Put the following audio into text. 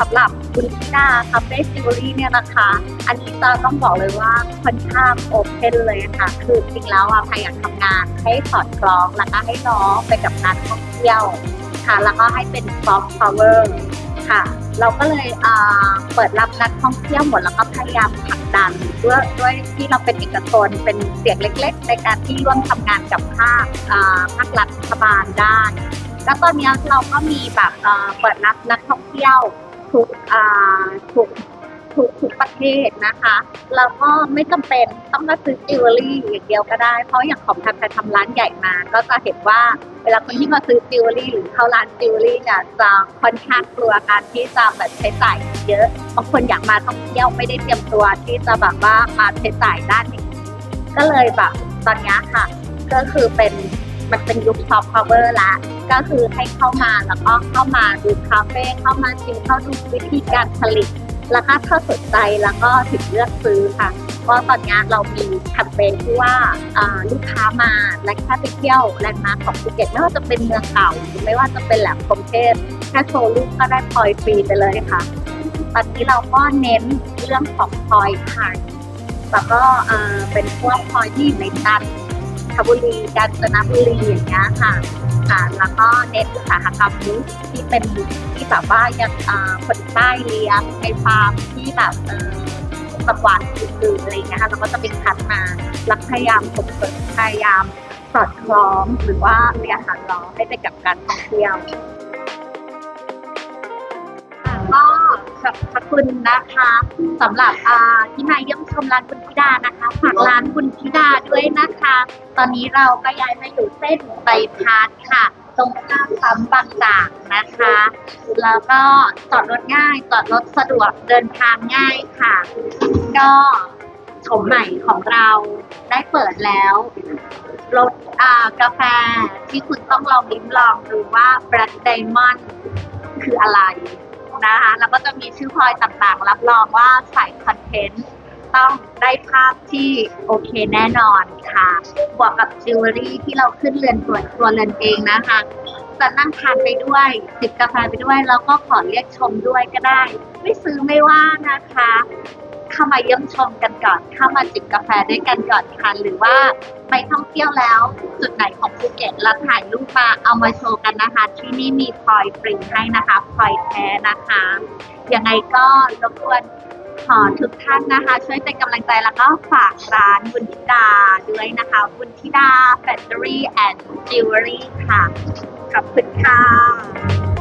สำหรับคุณธิดาคาเฟ่จิวเวลรี่เนี่ยนะคะ อันนี้จะต้องบอกเลยว่าค่อนข้างโอเพนเลยค่ะ คือจริงแล้วอะพยายามทำงานให้สอดคล้องแล้วก็ให้น้องไปกับการท่องเที่ยวค่ะ แล้วก็ให้เป็นซอฟต์พาวเวอร์ค่ะ เราก็เลยเปิดรับนักท่องเที่ยวหมดแล้วก็พยายามผลักดันด้วยด้วยที่เราเป็นเอกชนเป็นเสียงเล็ก ๆ ในการที่ร่วมทำงานกับภาคภาครัฐบาลได้แล้วตอนนี้เราก็มีแบบเอ่อเปิดรับนักท่องเที่ยว ทุกอ่าทุกทุกทุกประเทศนะคะแล้วก็ไม่จำเป็นต้องมาซื้อจิวเวลรี่อย่างเดียวก็ได้ เพราะอย่างของทางไปทำร้านใหญ่มา ก็จะเห็นว่าเวลาคนที่มาซื้อจิวเวลรี่หรือเข้าร้านจิวเวลรี่เนี่ยจะค่อนข้างกลัวการที่จะแบบใช้จ่ายเยอะบางคนอยากมาท่องเที่ยวไม่ได้เตรียมตัวที่จะแบบว่ามาใช้จ่ายด้านนี้ ก็เลยแบบตอนนี้ค่ะ ก็คือเป็นมันเป็นยุคซอฟต์พาวเวอร์ละ ก็คือให้เข้ามาแล้วก็เข้ามาดูคาเฟ่เข้ามาชิมเข้าดูวิธีการผลิต แล้วก็ถ้าสนใจแล้วก็ถึงเลือกซื้อค่ะเพราะตอนนี้เรามีแคมเปญที่ว่าลูกค้ามาและแค่ไปเที่ยวแลนด์มาร์คของภูเก็ตไม่ว่าจะเป็นเมืองเก่าหรือไม่ว่าจะเป็นแหลมคมเทพแค่โชว์รูปก็ได้พลอยฟรีไปเลยค่ะ ตอนนี้เราก็เน้นเรื่องของพลอยไทยแล้วก็เป็นพวกพลอยที่ในจัน ทบุรีกาญจนบุรีอย่างเงี้ยค่ะค่ะแล้วก็เน้นอุตสาหกรรมนี้ที่เป็นที่แบบว่ายังคนใต้เลี้ยงในฟาร์มที่แบบเอ่อจังหวัดอื่นๆอะไรเงี้ยค่ะเราก็จะเป็นคัดมาแล้วพยายามส่งเสริมพยายามสอดคล้องหรือว่าเรียนหาล้อให้ไปกับการท่องเที่ยว ขอบพระคุณนะคะสำหรับอ่าที่มาเยี่ยมชมร้านคุณธิดานะคะฝากร้านคุณธิดาด้วยนะคะ ตอนนี้เราก็ย้ายมาอยู่เส้นไปพานค่ะ ตรงข้ามปั๊มบางจากนะคะ แล้วก็จอดรถง่ายจอดรถสะดวกเดินทางง่ายค่ะ ก็ชมใหม่ของเราได้เปิดแล้วรสอ่ากาแฟที่คุณต้องลองลิ้มลองดูว่า Black Diamond คืออะไร นะคะแล้วก็จะมีชื่อพลอยต่างๆ รับรองว่าใส่คอนเทนต์ต้องได้ภาพที่โอเคแน่นอนค่ะ บวกกับจิวเวลรี่ที่เราขึ้นเรือนตัวตัวเรือนเองนะคะจะนั่งทานไปด้วยจิบกาแฟไปด้วย แล้วก็ขอเรียกชมด้วยก็ได้ ไม่ซื้อไม่ว่านะคะ เข้ามาเยี่ยมชมกันก่อน เข้ามาจิบกาแฟด้วยกันก่อนค่ะหรือว่า ไปท่องเที่ยวแล้ว จุดไหนของภูเก็ตแล้วถ่ายรูปมาเอามาโชว์กันนะคะ ที่นี่มีพลอยฟรีให้นะคะพลอยแท้นะคะยังไงก็รบกวนขอทุกท่านนะคะ ช่วยเป็นกำลังใจแล้วก็ฝากร้านบุญธิดาด้วยนะคะบุญธิดาแฟคทอรี่แอนด์จิวเวลรี่ค่ะ ขอบคุณค่ะ